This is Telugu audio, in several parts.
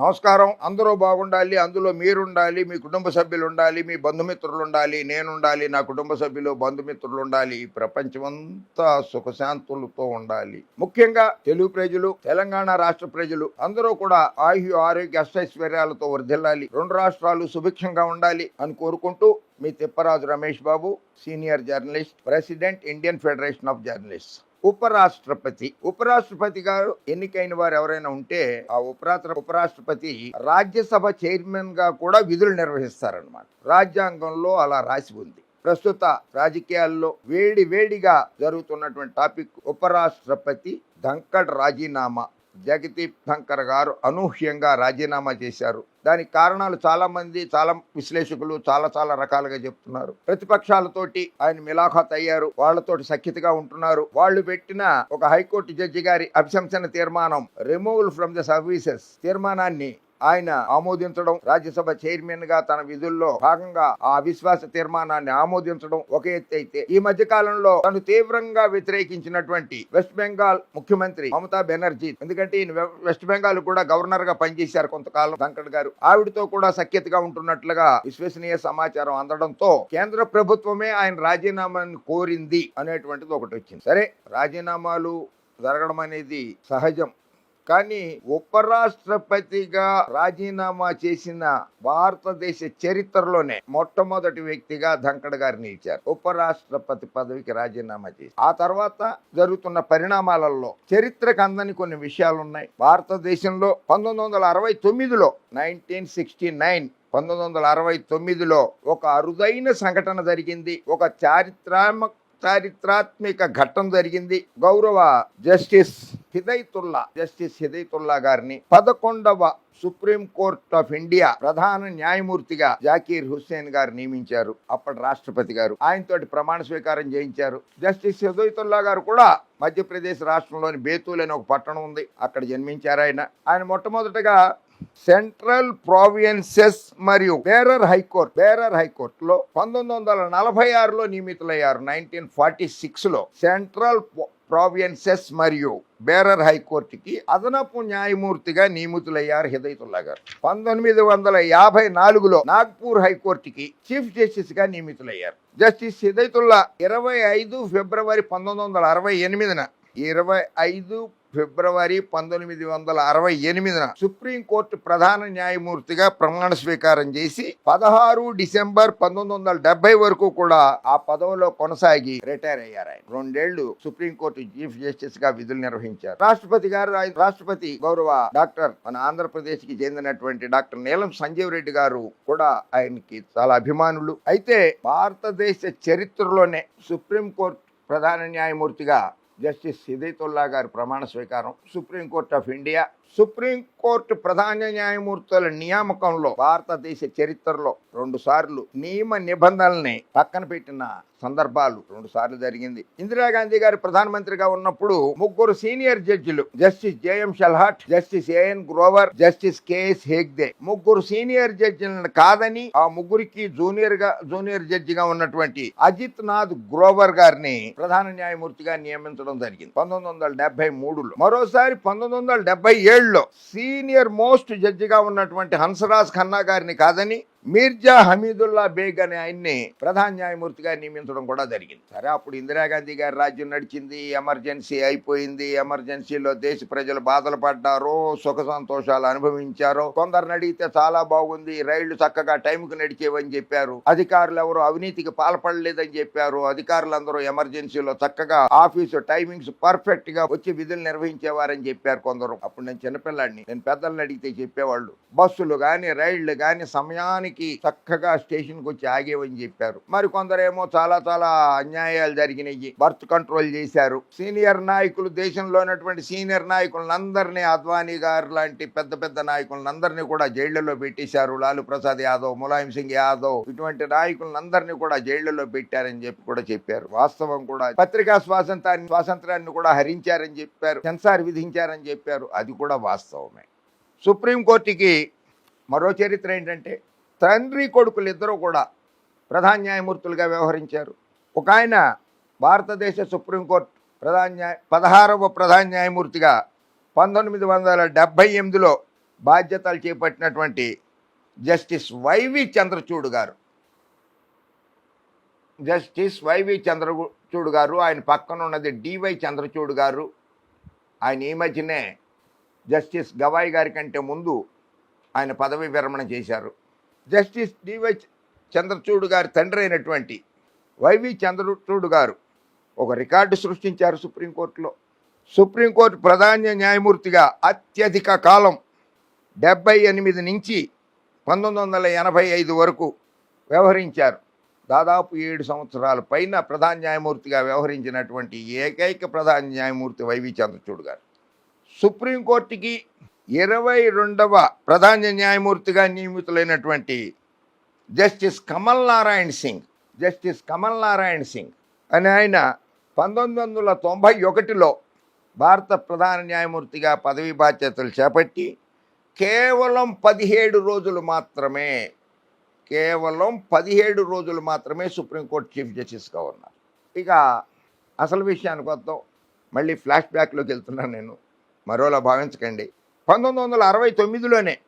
నమస్కారం. అందరూ బాగుండాలి అందులో మీరుండాలి మీ కుటుంబ సభ్యులు ఉండాలి మీ బంధుమిత్రులు ఉండాలి నేను ఉండాలి నా కుటుంబ సభ్యులు బంధుమిత్రులు ఉండాలి ఈ ప్రపంచమంతా సుఖశాంతులతో ఉండాలి. ముఖ్యంగా తెలుగు ప్రజలు తెలంగాణ రాష్ట్ర ప్రజలు అందరూ కూడా ఆయు ఆరోగ్య అష్టైశ్వర్యాలతో వర్ధిల్లాలి రెండు రాష్ట్రాలు సుభిక్షంగా ఉండాలి అని కోరుకుంటూ మీ Tipparaju Ramesh Babu senior journalist president Indian federation of journalist. ఉపరాష్ట్రపతి. ఉపరాష్ట్రపతి గారు ఎన్నికైన వారు ఎవరైనా ఉంటే ఆ ఉపరాష్ట్ర ఉపరాష్ట్రపతి రాజ్యసభ చైర్మన్గా కూడా విధులు నిర్వహిస్తారనమాట రాజ్యాంగంలో అలా రాసి ఉంది. ప్రస్తుత రాజకీయాల్లో వేడి వేడిగా జరుగుతున్నటువంటి టాపిక్ ఉపరాష్ట్రపతి ధంకడ్ రాజీనామా. జగదీప్ ధంకర్ గారు అనూహ్యంగా రాజీనామా చేశారు. దానికి కారణాలు చాలామంది చాలా విశ్లేషకులు చాలా చాలా రకాలుగా చెప్తున్నారు. ప్రతిపక్షాలతోటి ఆయన మిలాఖాత్ అయ్యారు వాళ్ళతోటి సఖ్యతగా ఉంటున్నారు. వాళ్ళు పెట్టిన ఒక హైకోర్టు జడ్జి గారి అభిశంసన తీర్మానం రిమూవల్ ఫ్రమ్ ద సర్వీసెస్ తీర్మానాన్ని ఆయన ఆమోదించడం రాజ్యసభ చైర్మన్గా తన విధుల్లో భాగంగా ఆ అవిశ్వాస తీర్మానాన్ని ఆమోదించడం ఒక ఎత్తు అయితే ఈ మధ్య కాలంలో తను తీవ్రంగా వ్యతిరేకించినటువంటి వెస్ట్ బెంగాల్ ముఖ్యమంత్రి మమతా బెనర్జీ. ఎందుకంటే ఈయన వె- వెస్ట్ బెంగాల్ కూడా గవర్నర్గా పనిచేశారు కొంతకాలం వెంకట్ గారు. ఆవిడతో కూడా సఖ్యతగా ఉంటున్నట్లుగా విశ్వసనీయ సమాచారం అందడంతో కేంద్ర ప్రభుత్వమే ఆయన రాజీనామాని కోరింది అనేటువంటిది ఒకటి వచ్చింది. సరే రాజీనామాలు జరగడం అనేది సహజం. కానీ ఉపరాష్ట్రపతిగా రాజీనామా చేసిన భారతదేశ చరిత్రలోనే మొట్టమొదటి వ్యక్తిగా ధంకడ్ గారిని నిలిచారు ఉపరాష్ట్రపతి పదవికి రాజీనామా చేసి. ఆ తర్వాత జరుగుతున్న పరిణామాలలో చరిత్రకు అందని కొన్ని విషయాలు ఉన్నాయి. భారతదేశంలో పంతొమ్మిది వందల అరవై తొమ్మిదిలో నైన్టీన్ సిక్స్టీ నైన్ పంతొమ్మిది వందల అరవై తొమ్మిదిలో ఒక అరుదైన సంఘటన జరిగింది. ఒక చారిత్రాత్మక చారిత్రాత్మక ఘట్టం జరిగింది. గౌరవ జస్టిస్ హిదైతుల్లా జస్టిస్ హిదైతుల్లా గారిని పదకొండవ సుప్రీం కోర్ట్ ఆఫ్ ఇండియా ప్రధాన న్యాయమూర్తిగా జాకీర్ హుస్సేన్ గారు నియమించారు. అప్పటి రాష్ట్రపతి గారు. ఆయనతోటి ప్రమాణ స్వీకారం చేయించారు. జస్టిస్ హిదైతుల్లా గారు కూడా మధ్యప్రదేశ్ రాష్ట్రంలోని బేతూల్ అనే ఒక పట్టణం ఉంది. అక్కడ జన్మించారు ఆయన. ఆయన మొట్టమొదటగా సెంట్రల్ ప్రావియన్సెస్ మరియు బేరర్ హైకోర్ట్ బేరర్ హైకోర్ట్లో పంతొమ్మిది వందల నలభై ఆరులో నియమితులయ్యారు. నైన్టీన్ ఫార్టీ సిక్స్లో సెంట్రల్ ప్రావియన్సెస్ మరియు బేరర్ హైకోర్టుకి అదనపు న్యాయమూర్తిగా నియమితులయ్యారు హిదయతుల్లా గారు. పంతొమ్మిది వందల యాభై నాలుగులో నాగ్పూర్ హైకోర్టుకి చీఫ్ జస్టిస్గా నియమితులయ్యారు. జస్టిస్ హిదయతుల్లా ఇరవై ఐదు ఫిబ్రవరి పంతొమ్మిది వందల అరవై ఎనిమిదిన ఇరవై ఐదు ఫిబ్రవరి పంతొమ్మిది వందల అరవై ఎనిమిదిన సుప్రీంకోర్టు ప్రధాన న్యాయమూర్తిగా ప్రమాణ స్వీకారం చేసి పదహారు డిసెంబర్ పంతొమ్మిది వందల డెబ్బై వరకు కూడా ఆ పదవిలో కొనసాగి రిటైర్ అయ్యారు ఆయన. రెండేళ్ళు సుప్రీంకోర్టు చీఫ్ జస్టిస్గా విధులు నిర్వహించారు. రాష్ట్రపతి గారు ఆయన రాష్ట్రపతి గౌరవ డాక్టర్ మన ఆంధ్రప్రదేశ్కి చెందినటువంటి డాక్టర్ నీలం సంజీవ్ రెడ్డి గారు కూడా ఆయనకి చాలా అభిమానులు. అయితే భారతదేశ చరిత్రలోనే సుప్రీంకోర్టు ప్రధాన న్యాయమూర్తిగా జస్టిస్ హిదయతుల్లా గారి ప్రమాణ స్వీకారం సుప్రీంకోర్టు ఆఫ్ ఇండియా సుప్రీంకోర్టు ప్రధాన న్యాయమూర్తుల నియామకంలో భారతదేశ చరిత్రలో రెండు సార్లు నియమ నిబంధనల్ని పక్కన పెట్టిన సందర్భాలు రెండు సార్లు జరిగింది. ఇందిరాగాంధీ గారు ప్రధానమంత్రిగా ఉన్నప్పుడు ముగ్గురు సీనియర్ జడ్జిలు justice JM Shelat justice AN Grover justice KS Hegde ముగ్గురు సీనియర్ జడ్జిలను కాదని ఆ ముగ్గురికి జూనియర్గా జూనియర్ జడ్జిగా ఉన్నటువంటి అజిత్ నాథ్ గ్రోవర్ గారిని ప్రధాన న్యాయమూర్తిగా నియమించడం జరిగింది. పంతొమ్మిది వందల డెబ్బై మూడులో. మరోసారి పంతొమ్మిది వందల డెబ్బై లో సీనియర్ మోస్ట్ జడ్జిగా ఉన్నటువంటి హన్సరాజ్ ఖన్నా గారిని కాదని మీర్జా హమీదుల్లా బేగ్ అనే ఆయన్ని ప్రధాన న్యాయమూర్తిగా నియమించడం కూడా జరిగింది. సరే అప్పుడు ఇందిరాగాంధీ గారి రాజ్యం నడిచింది ఎమర్జెన్సీ అయిపోయింది ఎమర్జెన్సీలో దేశ ప్రజలు బాధలు పడ్డారు సుఖ సంతోషాలు అనుభవించారు కొందరు అడిగితే చాలా బాగుంది రైళ్ళు చక్కగా టైంకు నడిచేవని చెప్పారు అధికారులు ఎవరు అవినీతికి పాల్పడలేదని చెప్పారు అధికారులందరూ ఎమర్జెన్సీలో చక్కగా ఆఫీసు టైమింగ్స్ పర్ఫెక్ట్గా వచ్చి విధులు నిర్వహించేవారని చెప్పారు కొందరు. అప్పుడు నేను చిన్నపిల్లాడిని నేను పెద్దలను అడిగితే చెప్పేవాళ్ళు బస్సులు కానీ రైళ్ళు కానీ సమయానికి చక్కగా స్టేషన్కు వచ్చి ఆగేవని చెప్పారు. మరి కొందరేమో చాలా చాలా అన్యాయాలు జరిగినాయి బర్త్ కంట్రోల్ చేశారు. సీనియర్ నాయకులు దేశంలో ఉన్నటువంటి సీనియర్ నాయకులందరినీ అద్వానీ గారు లాంటి పెద్ద పెద్ద నాయకులందరినీ కూడా జైళ్ళలో పెట్టేశారు. లాలు ప్రసాద్ యాదవ్ ములాయం సింగ్ యాదవ్ ఇటువంటి నాయకులందరినీ కూడా జైళ్ళలో పెట్టారని చెప్పి కూడా చెప్పారు. వాస్తవం కూడా పత్రికా స్వాతంత్రాన్ని స్వాతంత్రాన్ని కూడా హరించారని చెప్పారు. సెన్సార్ విధించారని చెప్పారు. అది కూడా వాస్తవమే. సుప్రీంకోర్టుకి మరో చరిత్ర ఏంటంటే తండ్రి కొడుకులు ఇద్దరూ కూడా ప్రధాన న్యాయమూర్తులుగా వ్యవహరించారు. ఒక ఆయన భారతదేశ సుప్రీంకోర్టు ప్రధాన న్యాయ పదహారవ ప్రధాన న్యాయమూర్తిగా పంతొమ్మిది వందల డెబ్భై ఎనిమిదిలో బాధ్యతలు చేపట్టినటువంటి జస్టిస్ వైవి చంద్రచూడ్ గారు. జస్టిస్ వైవి చంద్రచూడ్ గారు ఆయన పక్కన ఉన్నది డివై చంద్రచూడ్ గారు. ఆయన ఈ మధ్యనే జస్టిస్ గవాయ్ గారి కంటే ముందు ఆయన పదవి విరమణ చేశారు. జస్టిస్ డివై చంద్రచూడ్ గారి తండ్రి అయినటువంటి వైవి చంద్రచూడ్ గారు ఒక రికార్డు సృష్టించారు సుప్రీంకోర్టులో. సుప్రీంకోర్టు ప్రధాన న్యాయమూర్తిగా అత్యధిక కాలం డెబ్బై ఎనిమిది నుంచి పంతొమ్మిది వందల ఎనభై ఐదు వరకు వ్యవహరించారు. దాదాపు ఏడు సంవత్సరాల పైన ప్రధాన న్యాయమూర్తిగా వ్యవహరించినటువంటి ఏకైక ప్రధాన న్యాయమూర్తి వైవి చంద్రచూడ్ గారు. సుప్రీంకోర్టుకి ఇరవై రెండవ ప్రధాన న్యాయమూర్తిగా నియమితులైనటువంటి జస్టిస్ కమల్ నారాయణ్ సింగ్ జస్టిస్ కమల్ నారాయణ్ సింగ్ అని ఆయన పంతొమ్మిది వందల తొంభై ఒకటిలో భారత ప్రధాన న్యాయమూర్తిగా పదవి బాధ్యతలు చేపట్టి కేవలం పదిహేడు రోజులు మాత్రమే కేవలం పదిహేడు రోజులు మాత్రమే సుప్రీంకోర్టు చీఫ్ జస్టిస్గా ఉన్నారు. ఇక అసలు విషయానికి వద్దాం. మళ్ళీ ఫ్లాష్ బ్యాక్లోకి వెళ్తున్నాను నేను. మరోలా భావించకండి. పంతొమ్మిది వందల అరవై తొమ్మిదిలోనే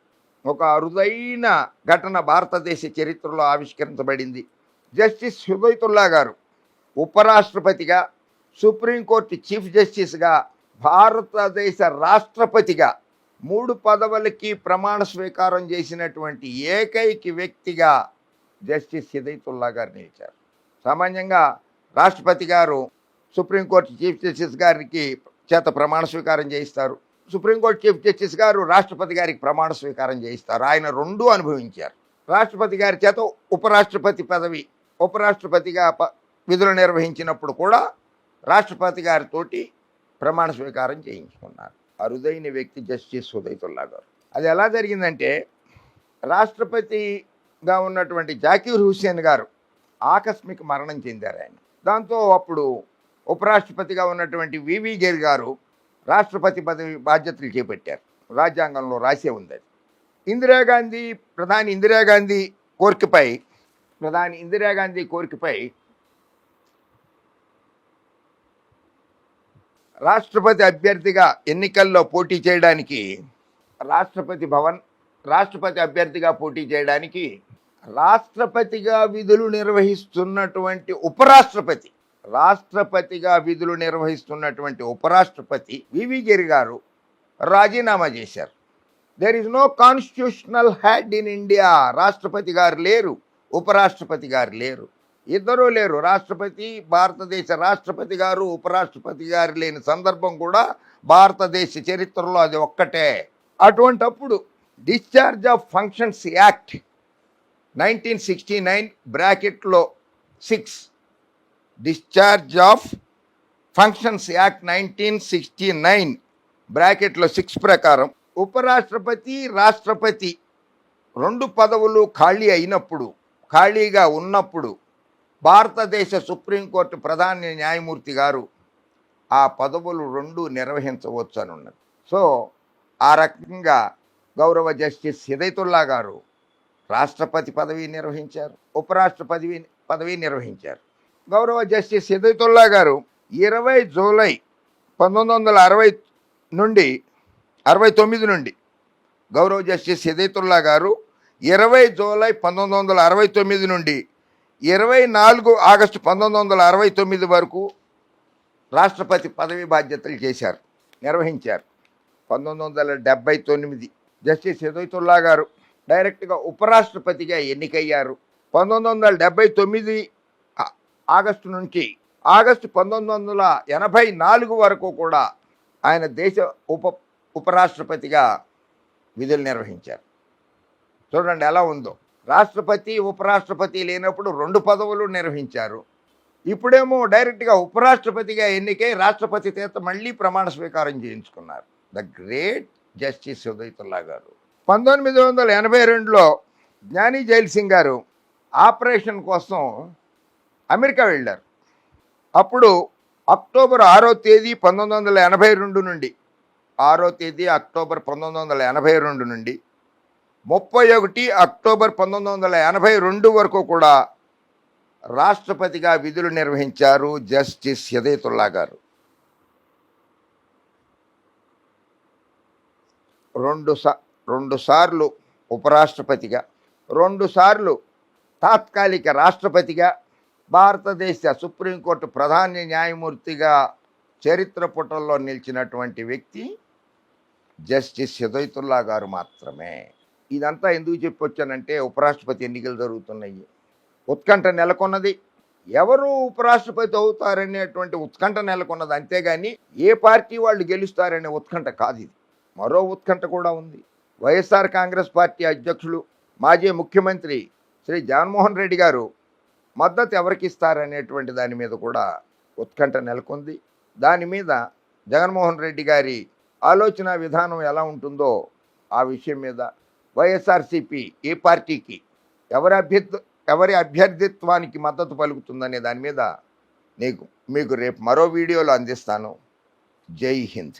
ఒక అరుదైన ఘటన భారతదేశ చరిత్రలో ఆవిష్కరించబడింది. జస్టిస్ హుదైతుల్లా గారు ఉపరాష్ట్రపతిగా సుప్రీంకోర్టు చీఫ్ జస్టిస్గా భారతదేశ రాష్ట్రపతిగా మూడు పదవులకి ప్రమాణ స్వీకారం చేసినటువంటి ఏకైక వ్యక్తిగా జస్టిస్ హిదైతుల్లా గారు నిలిచారు. సామాన్యంగా రాష్ట్రపతి గారు సుప్రీంకోర్టు చీఫ్ జస్టిస్ గారికి చేత ప్రమాణ స్వీకారం చేయిస్తారు. సుప్రీంకోర్టు చీఫ్ జస్టిస్ గారు రాష్ట్రపతి గారికి ప్రమాణ స్వీకారం చేయిస్తారు. ఆయన రెండూ అనుభవించారు. రాష్ట్రపతి గారి చేత ఉపరాష్ట్రపతి పదవి ఉపరాష్ట్రపతిగా ప- విధులు నిర్వహించినప్పుడు కూడా రాష్ట్రపతి గారితోటి ప్రమాణ స్వీకారం చేయించుకున్నారు. అరుదైన వ్యక్తి జస్టిస్ ఉదయతుల్లా గారు. అది ఎలా జరిగిందంటే రాష్ట్రపతిగా ఉన్నటువంటి జాకీర్ హుస్సేన్ గారు ఆకస్మిక మరణం చెందారు ఆయన. దాంతో అప్పుడు ఉపరాష్ట్రపతిగా ఉన్నటువంటి వివి గేర్ గారు రాష్ట్రపతి పదవి బాధ్యతలు చేపట్టారు. రాజ్యాంగంలో రాసే ఉంది అది. ఇందిరాగాంధీ ప్రధాని ఇందిరాగాంధీ కోరికపై ప్రధాని ఇందిరాగాంధీ కోరికపై రాష్ట్రపతి అభ్యర్థిగా ఎన్నికల్లో పోటీ చేయడానికి రాష్ట్రపతి భవన్ రాష్ట్రపతి అభ్యర్థిగా పోటీ చేయడానికి రాష్ట్రపతిగా విధులు నిర్వహిస్తున్నటువంటి ఉపరాష్ట్రపతి రాష్ట్రపతిగా విధులు నిర్వహిస్తున్నటువంటి ఉపరాష్ట్రపతి వివి గిరి గారు రాజీనామా చేశారు. There is no constitutional head in India రాష్ట్రపతి గారు లేరు ఉపరాష్ట్రపతి గారు లేరు. ఇద్దరూ లేరు. రాష్ట్రపతి భారతదేశ రాష్ట్రపతి గారు ఉపరాష్ట్రపతి గారు లేని సందర్భం కూడా భారతదేశ చరిత్రలో అది ఒక్కటే. అటువంటప్పుడు discharge of functions act nineteen sixty nine బ్రాకెట్లో six discharge of functions act nineteen sixty nine బ్రాకెట్లో సిక్స్ ప్రకారం ఉపరాష్ట్రపతి రాష్ట్రపతి రెండు పదవులు ఖాళీ అయినప్పుడు ఖాళీగా ఉన్నప్పుడు భారతదేశ సుప్రీంకోర్టు ప్రధాన న్యాయమూర్తి గారు ఆ పదవులు రెండు నిర్వహించవచ్చు అని ఉన్నది సో ఆ రకంగా గౌరవ జస్టిస్ హిదయతుల్లా గారు రాష్ట్రపతి పదవి నిర్వహించారు ఉపరాష్ట్రపతి పదవి నిర్వహించారు. గౌరవ జస్టిస్ హిదయతుల్లా గారు ఇరవై జూలై పంతొమ్మిది వందల అరవై నుండి అరవై తొమ్మిది నుండి గౌరవ జస్టిస్ హిదయతుల్లా గారు ఇరవై జూలై పంతొమ్మిది వందల అరవై తొమ్మిది నుండి ఇరవై నాలుగు ఆగస్టు పంతొమ్మిది వందల అరవై తొమ్మిది వరకు రాష్ట్రపతి పదవి బాధ్యతలు చేశారు నిర్వహించారు. పంతొమ్మిది వందల డెబ్బై తొమ్మిది జస్టిస్ హిదయతుల్లా గారు డైరెక్ట్గా ఉపరాష్ట్రపతిగా ఎన్నికయ్యారు. పంతొమ్మిది వందల డెబ్బై తొమ్మిది ఆగస్టు నుంచి ఆగస్టు పంతొమ్మిది వందల ఎనభై నాలుగు వరకు కూడా ఆయన దేశ ఉప ఉపరాష్ట్రపతిగా విధులు నిర్వహించారు. చూడండి ఎలా ఉందో. రాష్ట్రపతి ఉపరాష్ట్రపతి లేనప్పుడు రెండు పదవులు నిర్వహించారు. ఇప్పుడేమో డైరెక్ట్గా ఉపరాష్ట్రపతిగా ఎన్నికై రాష్ట్రపతి చేత మళ్ళీ ప్రమాణ స్వీకారం చేయించుకున్నారు. ద గ్రేట్ జస్టిస్ ఉదయతుల్లా గారు. పంతొమ్మిది వందల ఎనభై రెండులో జ్ఞాని జైల్ సింగ్ గారు ఆపరేషన్ కోసం అమెరికా వెళ్ళారు. అప్పుడు అక్టోబర్ ఆరో తేదీ పంతొమ్మిది వందల ఎనభై రెండు నుండి ఆరో తేదీ అక్టోబర్ పంతొమ్మిది వందల ఎనభై రెండు నుండి ముప్పై ఒకటి అక్టోబర్ పంతొమ్మిది వందల ఎనభై రెండు వరకు కూడా రాష్ట్రపతిగా విధులు నిర్వహించారు జస్టిస్ యదేతుల్లా గారు. రెండు సా రెండుసార్లు ఉపరాష్ట్రపతిగా రెండుసార్లు తాత్కాలిక రాష్ట్రపతిగా భారతదేశ సుప్రీంకోర్టు ప్రధాన న్యాయమూర్తిగా చరిత్ర పుటల్లో నిలిచినటువంటి వ్యక్తి జస్టిస్ హిదయతుల్లా గారు మాత్రమే. ఇదంతా ఎందుకు చెప్పొచ్చానంటే ఉపరాష్ట్రపతి ఎన్నికలు జరుగుతున్నాయి. ఉత్కంఠ నెలకొన్నది. ఎవరు ఉపరాష్ట్రపతి అవుతారనేటువంటి ఉత్కంఠ నెలకొన్నది. అంతేగాని ఏ పార్టీ వాళ్ళు గెలుస్తారనే ఉత్కంఠ కాదు ఇది. మరో ఉత్కంఠ కూడా ఉంది. వైఎస్ఆర్ కాంగ్రెస్ పార్టీ అధ్యక్షులు మాజీ ముఖ్యమంత్రి శ్రీ జగన్మోహన్ రెడ్డి గారు మద్దతు ఎవరికి ఇస్తారనేటువంటి దాని మీద కూడా ఉత్కంఠ నెలకొంది. దాని మీద జగన్మోహన్ రెడ్డి గారి ఆలోచన విధానం ఎలా ఉంటుందో ఆ విషయం మీద వైఎస్ఆర్సిపి ఏ పార్టీకి ఎవరి అభ్యర్థి ఎవరి అభ్యర్థిత్వానికి మద్దతు పలుకుతుందనే దాని మీద నీకు మీకు రేపు మరో వీడియోలో అందిస్తాను. జై హింద్.